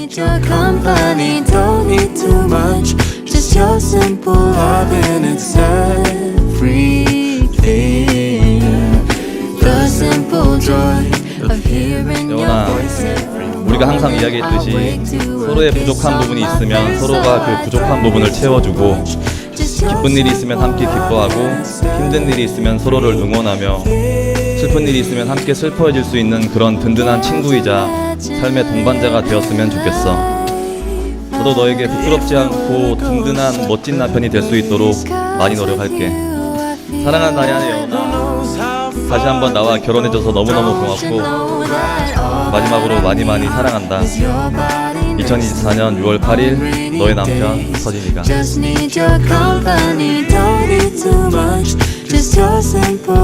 need your company, don't need too much. Just your simple love and it's everything. The simple joy of hearing your voice every 우리가 항상 이야기했듯이 서로의 부족한 부분이 있으면 서로가 그 부족한 부분을 채워주고 기쁜 일이 있으면 함께 기뻐하고 힘든 일이 있으면 서로를 응원하며 슬픈 일이 있으면 함께 슬퍼해질 수 있는 그런 든든한 친구이자 삶의 동반자가 되었으면 좋겠어. 저도 너에게 부끄럽지 않고 든든한 멋진 남편이 될 수 있도록 많이 노력할게. 사랑하는 나야네 영아. 다시 한번 나와 결혼해줘서 너무너무 고맙고 마지막으로 많이 많이 사랑한다. 2024년 6월 8일 너의 남편 서진이가 Just need your company, don't need too much. Just your simple